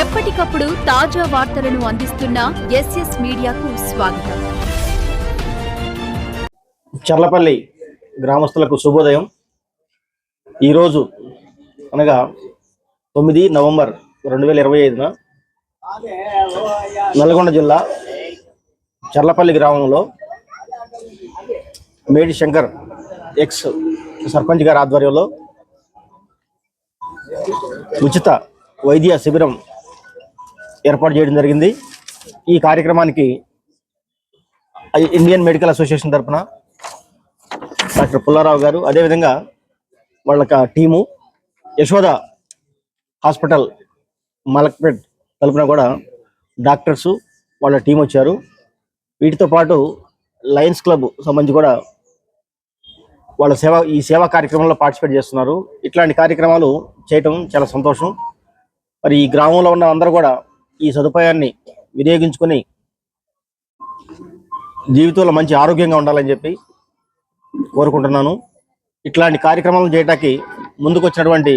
ఎప్పటికప్పుడు తాజా వార్తలను అందిస్తున్న ఎస్ఎస్ మీడియాకు స్వాగతం. చర్లపల్లి గ్రామస్తులకు శుభోదయం. ఈరోజు అనగా తొమ్మిది నవంబర్ రెండు వేల ఇరవై ఐదున నల్గొండ జిల్లా చర్లపల్లి గ్రామంలో మేడి శంకర్ ఎక్స్ సర్పంచ్ గారి ఆధ్వర్యంలో ఉచిత వైద్య శిబిరం ఏర్పాటు చేయడం జరిగింది. ఈ కార్యక్రమానికి ఇండియన్ మెడికల్ అసోసియేషన్ తరఫున డాక్టర్ పుల్లారావు గారు అదేవిధంగా వాళ్ళ టీము యశోద హాస్పిటల్ మలక్పేట్ తరపున కూడా డాక్టర్స్ వాళ్ళ టీం వచ్చారు. వీటితో పాటు లయన్స్ క్లబ్ సంబంధించి కూడా వాళ్ళ సేవ ఈ సేవా కార్యక్రమంలో పార్టిసిపేట్ చేస్తున్నారు. ఇట్లాంటి కార్యక్రమాలు చేయటం చాలా సంతోషం. మరి ఈ గ్రామంలో ఉన్న అందరూ కూడా ఈ సదుపాయాన్ని వినియోగించుకొని జీవితంలో మంచి ఆరోగ్యంగా ఉండాలని చెప్పి కోరుకుంటున్నాను. ఇట్లాంటి కార్యక్రమాలు చేయటానికి ముందుకు వచ్చినటువంటి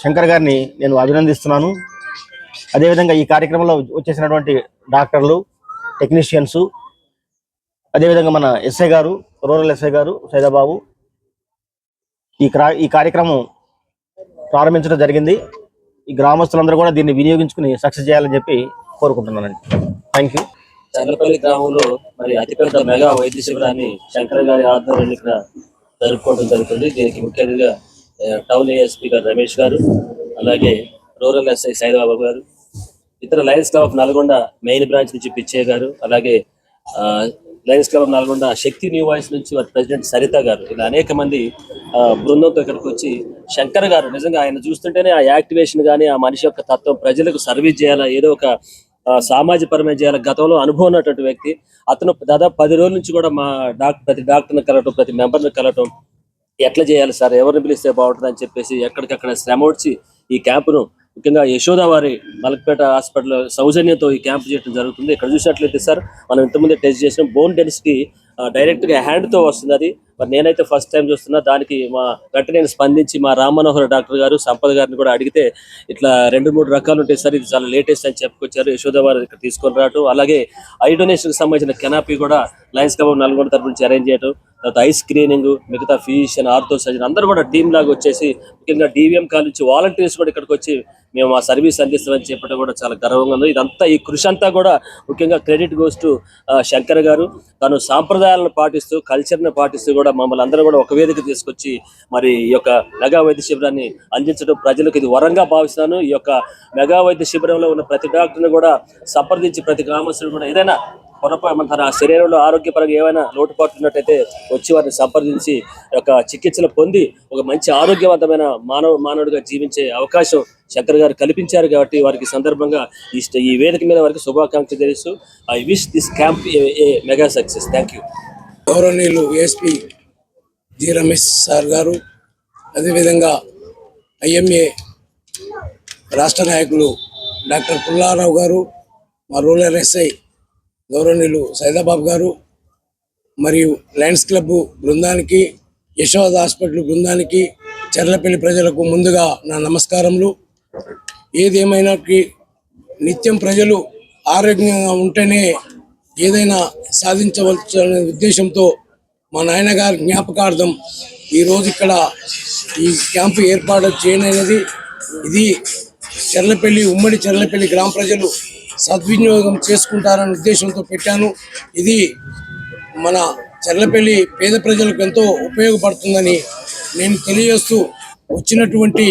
శంకర్ గారిని నేను అభినందిస్తున్నాను. అదేవిధంగా ఈ కార్యక్రమంలో వచ్చేసినటువంటి డాక్టర్లు టెక్నీషియన్స్ అదేవిధంగా మన ఎస్ఐ గారు రూరల్ ఎస్ఐ గారు సైదాబాబు ఈ క్రా ఈ కార్యక్రమం ప్రారంభించడం జరిగింది. ఈ గ్రామస్తులందరూ కూడా దీన్ని వినియోగించుకుని సక్సెస్ చేయాలని చెప్పి కోరుకుంటున్నానండి. థ్యాంక్ యూ చంద్రపల్లి గ్రామంలో మరి అతిపెద్ద మెగా వైద్య శిబిరాన్ని శంకర్ గారి ఆధ్వర్యంలో ఇక్కడ జరుపుకోవడం జరుగుతుంది. దీనికి ముఖ్యంగా టౌన్ ఏఎస్పీ గారు రమేష్ గారు అలాగే రూరల్ ఎస్ఐ సైదాబాబు గారు ఇతర Lions Club of Nalgonda main branch నుంచి పిచ్చయ్య గారు అలాగే ఆ, Lions Club of Nalgonda Shakti new voice నుంచి వారి ప్రెసిడెంట్ సరిత గారు ఇలా అనేక మంది బృందంతో ఇక్కడికి వచ్చి శంకర్ గారు నిజంగా ఆయన చూస్తుంటేనే ఆ యాక్టివేషన్ కానీ ఆ మనిషి యొక్క తత్వం ప్రజలకు సర్వీస్ చేయాలా ఏదో ఒక సామాజిక పరమైన చేయాలి గతంలో అనుభవం ఉన్నటువంటి వ్యక్తి. అతను దాదాపు పది రోజుల నుంచి కూడా మా డాక్టర్ ప్రతి డాక్టర్ని కలవటం ప్రతి మెంబర్ని కలవటం ఎట్లా చేయాలి సార్ ఎవరిని పిలిస్తే బాగుంటుంది అని చెప్పేసి ఎక్కడికక్కడ శ్రమ వచ్చి ఈ క్యాంపును ముఖ్యంగా యశోద వారి మలక్పేట హాస్పిటల్ సౌజన్యంతో ఈ క్యాంప్ చేయడం జరుగుతుంది. ఇక్కడ చూసినట్లయితే సార్ మనం ఇంతకుముందే టెస్ట్ చేసిన. బోన్ డెన్సిటీ డైరెక్ట్గా హ్యాండ్తో వస్తుంది అది. మరి నేనైతే ఫస్ట్ టైం చూస్తున్నా. దానికి మా వెంటనే నేను స్పందించి మా రామ్ మనోహర్ డాక్టర్ గారు సంపద గారిని కూడా అడిగితే ఇట్లా రెండు మూడు రకాలు ఉంటాయి సార్ ఇది చాలా లేటెస్ట్ అని చెప్పుకొచ్చారు. యశోద వారు ఇక్కడ తీసుకొని రావటం. అలాగే ఐ డొనేషన్కి సంబంధించిన కెనాపీ కూడా లయన్స్ కబాబ్ నల్గొండ తరపు నుంచి అరేంజ్ చేయడం తర్వాత ఐ స్క్రీనింగ్ మిగతా ఫిజిషియన్ ఆర్థో సర్జన్ అందరూ కూడా టీమ్ లాగా వచ్చేసి ముఖ్యంగా డీవీఎం కాల్ నుంచి వాలంటీర్స్ కూడా ఇక్కడికి వచ్చి మేము ఆ సర్వీస్ అందిస్తామని చెప్పడం కూడా చాలా గర్వంగా ఉంది. ఇదంతా ఈ కృషి అంతా కూడా ముఖ్యంగా క్రెడిట్ గోస్ టు శంకర్ గారు. తను సాంప్రదాయాలను పాటిస్తూ కల్చర్ని పాటిస్తూ కూడా మమ్మల్ని అందరూ కూడా ఒక వేదిక తీసుకొచ్చి మరి ఈ యొక్క మెగా వైద్య శిబిరాన్ని అందించడం ప్రజలకు ఇది వరంగా భావిస్తున్నాను. ఈ యొక్క మెగా వైద్య శిబిరంలో ఉన్న ప్రతి డాక్టర్ని కూడా సంప్రదించి ప్రతి గ్రామస్తులు కూడా ఏదైనా పొరపాటు తన శరీరంలో ఆరోగ్యపరంగా ఏమైనా లోటుపాట్లు ఉన్నట్టయితే వచ్చి వారిని సంప్రదించి ఒక యొక్క చికిత్సలు పొంది ఒక మంచి ఆరోగ్యవంతమైన మానవ మానవుడిగా జీవించే అవకాశం శంకర్ గారు కల్పించారు కాబట్టి వారికి సందర్భంగా ఈ ఈ వేదిక మీద వారికి శుభాకాంక్షలు తెలుసు I wish this camp a mega success thank you గౌరవనీయులు ఏఎస్పి జి రమేష్ సార్ గారు అదేవిధంగా ఐఎంఏ రాష్ట్ర నాయకులు డాక్టర్ పుల్లారావు గారు మా రూరల్ ఎస్ఐ గౌరవనీయులు సైదాబాబు గారు మరియు లయన్స్ క్లబ్ బృందానికి యశోద హాస్పిటల్ బృందానికి చెర్లపల్లి ప్రజలకు ముందుగా నా నమస్కారములు. ఏదేమైనాకి నిత్యం ప్రజలు ఆరోగ్యంగా ఉంటేనే ఏదైనా సాధించవచ్చు అనే ఉద్దేశంతో మా నాయనగారి జ్ఞాపకార్థం ఈరోజు ఇక్కడ ఈ క్యాంపు ఏర్పాటు చేయనది ఇది చెర్లపల్లి ఉమ్మడి చెర్లపల్లి గ్రామ ప్రజలు సద్వినియోగం చేసుకుంటారనే ఉద్దేశంతో పెట్టాను. ఇది మన చెర్లపల్లి పేద ప్రజలకు ఎంతో ఉపయోగపడుతుందని నేను తెలియజేస్తూ వచ్చినటువంటి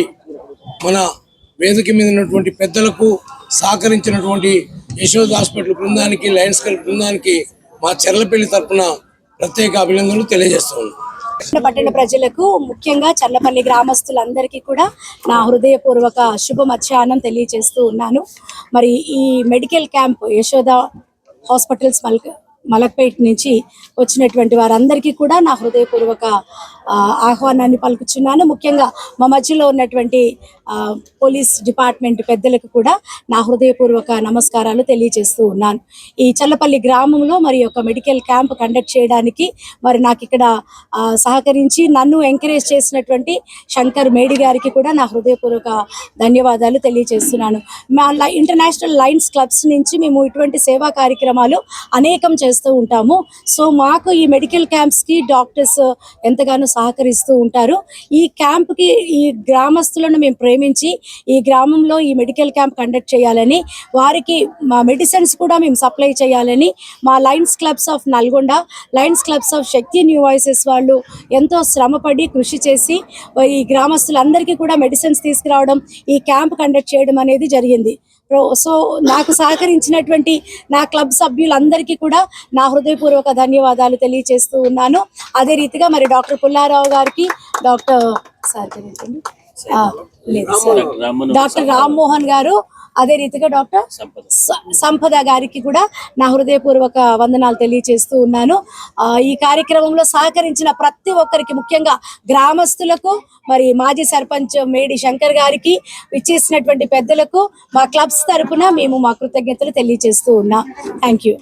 మన వేదిక మీద ఉన్నటువంటి పెద్దలకు సహకరించినటువంటి యశోద హాస్పిటల్ బృందానికి లయన్స్ క్లబ్ బృందానికి మా చెర్లపల్లి తరఫున ప్రత్యేక అభినందనలు తెలియజేస్తున్నాను పట్టణ పట్టణ ప్రజలకు ముఖ్యంగా చల్లపల్లి గ్రామస్తులందరికీ కూడా నా హృదయపూర్వక శుభ మధ్యాహ్నం తెలియజేస్తూ ఉన్నాను. మరి ఈ మెడికల్ క్యాంప్ యశోద హాస్పిటల్స్ మల్క మలక్పేట్ నుంచి వచ్చినటువంటి వారందరికీ కూడా నా హృదయపూర్వక ఆహ్వానాన్ని పలుకుచున్నాను. ముఖ్యంగా మా మధ్యలో ఉన్నటువంటి పోలీస్ డిపార్ట్మెంట్ పెద్దలకు కూడా నా హృదయపూర్వక నమస్కారాలు తెలియజేస్తూ ఉన్నాను. ఈ చల్లపల్లి గ్రామంలో మరి ఒక మెడికల్ క్యాంప్ కండక్ట్ చేయడానికి మరి నాకు ఇక్కడ సహకరించి నన్ను ఎంకరేజ్ చేసినటువంటి శంకర్ మేడి గారికి కూడా నా హృదయపూర్వక ధన్యవాదాలు తెలియజేస్తున్నాను. మా ఇంటర్నేషనల్ లైన్స్ క్లబ్స్ నుంచి మేము ఇటువంటి సేవా కార్యక్రమాలు అనేకం చేస్తూ ఉంటాము. సో మాకు ఈ మెడికల్ క్యాంప్స్కి డాక్టర్స్ ఎంతగానో సహకరిస్తూ ఉంటారు. ఈ క్యాంప్కి ఈ గ్రామస్తులను మేము ప్రేమించి ఈ గ్రామంలో ఈ మెడికల్ క్యాంప్ కండక్ట్ చేయాలని వారికి మా మెడిసిన్స్ కూడా మేము సప్లై చేయాలని మా Lions Clubs of Nalgonda Lions Clubs of Shakti new voices వాళ్ళు ఎంతో శ్రమపడి కృషి చేసి ఈ గ్రామస్తులందరికీ కూడా మెడిసిన్స్ తీసుకురావడం ఈ క్యాంప్ కండక్ట్ చేయడం అనేది జరిగింది. ప్రో- సో నాకు సహకరించినటువంటి నా క్లబ్ సభ్యులందరికీ కూడా నా హృదయపూర్వక ధన్యవాదాలు తెలియజేస్తూ ఉన్నాను. అదే రీతిగా మరి డాక్టర్ పుల్లారావు గారికి డాక్టర్ సార్ లేదు సార్. డాక్టర్ రామ్మోహన్ గారు అదే రీతిగా డాక్టర్ సంపద. గారికి కూడా నా హృదయపూర్వక వందనాలు తెలియజేస్తూ ఉన్నాను. ఈ కార్యక్రమంలో సహకరించిన ప్రతి ఒక్కరికి ముఖ్యంగా గ్రామస్తులకు మరి మాజీ సర్పంచ్ మేడి శంకర్ గారికి ఇచ్చేసినటువంటి పెద్దలకు మా క్లబ్స్ తరపున మేము మా కృతజ్ఞతలు తెలియజేస్తూ ఉన్నాం. Thank you.